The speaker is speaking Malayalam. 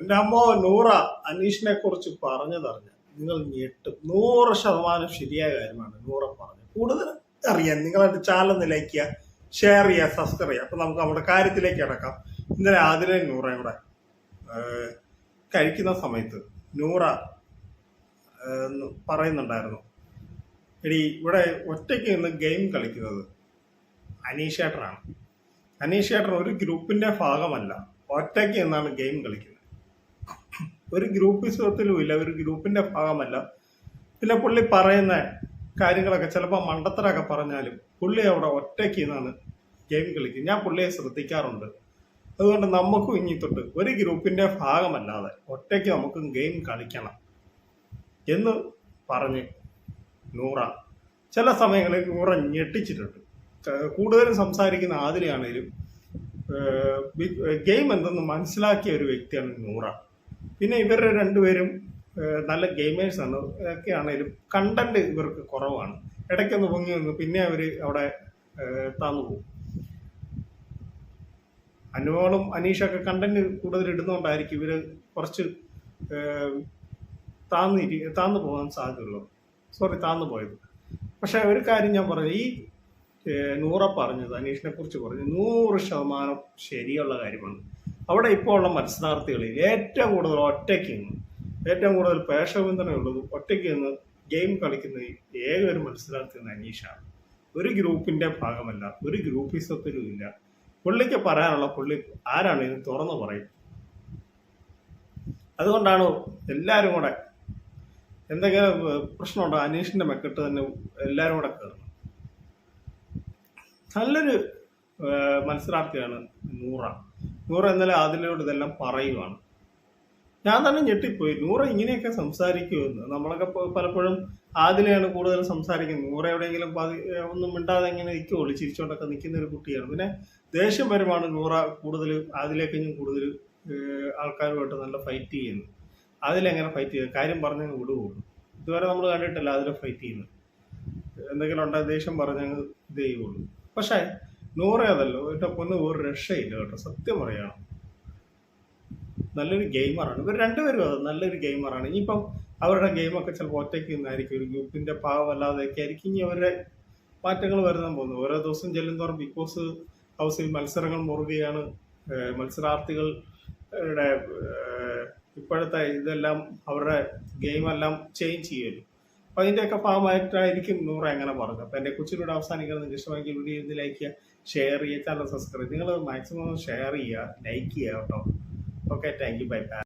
എന്റെ അമ്മോ നൂറ അനീഷിനെ കുറിച്ച് പറഞ്ഞതറിഞ്ഞ നിങ്ങൾ ഞെട്ടും. നൂറ് ശതമാനം ശരിയായ കാര്യമാണ് നൂറ പറഞ്ഞു കൂടുതൽ അറിയാൻ നിങ്ങളുടെ ചാനൽ ലൈക്ക് ചെയ്യുക ഷെയർ ചെയ്യുക സബ്സ്ക്രൈബ് ചെയ്യുക. അപ്പൊ നമുക്ക് നമ്മുടെ കാര്യത്തിലേക്ക് അടക്കാം ഇന്നലെ ആതിരെ നൂറ കൂടെ കഴിക്കുന്ന സമയത്ത് നൂറ പറയുന്നുണ്ടായിരുന്നു. എടി ഇവിടെ ഒറ്റയ്ക്ക് നിന്ന് ഗെയിം കളിക്കുന്നത് അനീഷേട്ടനാണ് അനീഷേട്ടൻ ഒരു ഗ്രൂപ്പിന്റെ ഭാഗമല്ല. ഒറ്റയ്ക്ക് നിന്നാണ് ഗെയിം കളിക്കുന്നത്. ഒരു ഗ്രൂപ്പിസത്തിലും ഇല്ല ഒരു ഗ്രൂപ്പിന്റെ ഭാഗമല്ല. പിന്നെ പുള്ളി പറയുന്ന കാര്യങ്ങളൊക്കെ ചിലപ്പോൾ മണ്ടത്തരൊക്കെ പറഞ്ഞാലും പുള്ളി അവിടെ ഒറ്റയ്ക്ക് നിന്നാണ് ഗെയിം കളിക്കുന്നത്. ഞാൻ പുള്ളിയെ ശ്രദ്ധിക്കാറുണ്ട്. അതുകൊണ്ട് നമുക്കും ഇനി തൊട്ട് ഒരു ഗ്രൂപ്പിന്റെ ഭാഗമല്ലാതെ ഒറ്റയ്ക്ക് നമുക്കും ഗെയിം കളിക്കണം എന്ന് പറഞ്ഞ് നൂറ ചില സമയങ്ങളിൽ നൂറ ഞെട്ടിച്ചിട്ടുണ്ട്. കൂടുതലും സംസാരിക്കുന്ന ആദിലെയാണേലും ഗെയിം എന്തെന്ന് മനസ്സിലാക്കിയ ഒരു വ്യക്തിയാണ് നൂറ. പിന്നെ ഇവരുടെ രണ്ടുപേരും നല്ല ഗെയിമേഴ്സാണ് ഒക്കെ ആണേലും കണ്ടന്റ് ഇവർക്ക് കുറവാണ്. ഇടയ്ക്കൊന്ന് പൊങ്ങി വന്ന് പിന്നെ അവർ അവിടെ താന്നു പോകും അനുമോളും അനീഷൊക്കെ കണ്ടന്റ് കൂടുതൽ ഇടുന്നതുകൊണ്ടായിരിക്കും ഇവർ കുറച്ച് താന്നിരി താന്നു പോകാൻ സാധ്യതയുള്ളൂ. സോറി താന്നു പോയത്. പക്ഷെ ഒരു കാര്യം ഞാൻ പറഞ്ഞു ഈ നൂറ പറഞ്ഞത് അനീഷിനെ കുറിച്ച് പറഞ്ഞു നൂറ് ശതമാനം ശരിയുള്ള കാര്യമാണ്. അവിടെ ഇപ്പോൾ ഉള്ള മത്സരാർത്ഥികളിൽ ഏറ്റവും കൂടുതൽ ഒറ്റയ്ക്ക് നിന്ന് ഏറ്റവും കൂടുതൽ പേശപിന്തുണയുള്ളത് ഒറ്റയ്ക്ക് നിന്ന് ഗെയിം കളിക്കുന്ന ഏക ഒരു മത്സരാർത്ഥി അനീഷാണ്. ഒരു ഗ്രൂപ്പിന്റെ ഭാഗമല്ല ഒരു ഗ്രൂപ്പിസത്തിലും ഇല്ല. പുള്ളിക്ക് പറയാനുള്ള പുള്ളി ആരാണ് ഇത് തുറന്നു പറയും. അതുകൊണ്ടാണ് എല്ലാവരും കൂടെ എന്തെങ്കിലും പ്രശ്നമുണ്ടോ? അനീഷിന്റെ മെക്കെട്ട് തന്നെ എല്ലാവരും കൂടെ കയറുന്നത് നല്ലൊരു മത്സരാർത്ഥിയാണ് നൂറ. നൂറ ഇന്നലെ ആദിലിനോട് ഇതെല്ലാം പറയുവാണ്. ഞാൻ തന്നെ ഞെട്ടിപ്പോയി. നൂറ ഇങ്ങനെയൊക്കെ സംസാരിക്കുമെന്ന്. നമ്മളൊക്കെ പലപ്പോഴും ആദിലെയാണ് കൂടുതൽ സംസാരിക്കുന്നത്. നൂറ എവിടെയെങ്കിലും ഒന്നും മിണ്ടാതെ ഇങ്ങനെ നിൽക്കുള്ളൂ ചിരിച്ചോണ്ടൊക്കെ നിൽക്കുന്ന ഒരു കുട്ടിയാണ്. പിന്നെ ദേഷ്യം വരുമാണ് നൂറ കൂടുതൽ ആദിലേക്കഞ്ഞും കൂടുതൽ ആൾക്കാരുമായിട്ട് നല്ല ഫൈറ്റ് ചെയ്യുന്നു അതിലെങ്ങനെ ഫൈറ്റ് ചെയ്യുക? കാര്യം പറഞ്ഞങ്ങ് വിടുകയുള്ളൂ ഇതുവരെ നമ്മൾ കണ്ടിട്ടില്ല അതിൽ ഫൈറ്റ് ചെയ്യുന്നത്. എന്തെങ്കിലും ഉണ്ടായ ദേഷ്യം പറഞ്ഞങ്ങ് ഇത് ചെയ്യുള്ളൂ പക്ഷേ നൂറേ അതല്ലോ എന്റെ ഒരു രക്ഷയില്ല കേട്ടോ സത്യം പറയണം. നല്ലൊരു ഗെയിമറാണ് ഇവർ രണ്ടുപേരും അത് നല്ലൊരു ഗെയിമറാണ് ഇനിയിപ്പം അവരുടെ ഗെയിമൊക്കെ ചിലപ്പോൾ ഒറ്റയ്ക്ക് നിന്നായിരിക്കും ഒരു ഗ്രൂപ്പിന്റെ ഭാഗമല്ലാതെയൊക്കെ ആയിരിക്കും. ഇനി അവരുടെ മാറ്റങ്ങൾ വരുന്ന പോകുന്നു. ഓരോ ദിവസം ചെല്ലുന്തോറും ബിഗ് ബോസ് ഹൗസിൽ മത്സരങ്ങൾ മുറുകയാണ്. മത്സരാർത്ഥികളുടെ ഇപ്പോഴത്തെ ഇതെല്ലാം അവരുടെ ഗെയിമെല്ലാം ചേഞ്ച് ചെയ്യുമല്ലോ അപ്പൊ അതിന്റെയൊക്കെ ഭാഗമായിട്ടായിരിക്കും നൂറ് അങ്ങനെ പറഞ്ഞത് അപ്പൊ എന്റെ കൊച്ചിലൂടെ അവസാനിക്കുന്നത് ഇഷ്ടമെങ്കിൽ വീഡിയോ ലൈക്ക് ചെയ്യുക. ഷെയർ ചെയ്യുക ചാനൽ സബ്സ്ക്രൈബ് നിങ്ങൾ മാക്സിമം ഷെയർ ചെയ്യുക ലൈക്ക് ചെയ്യുക കേട്ടോ. Okay thank you bye bye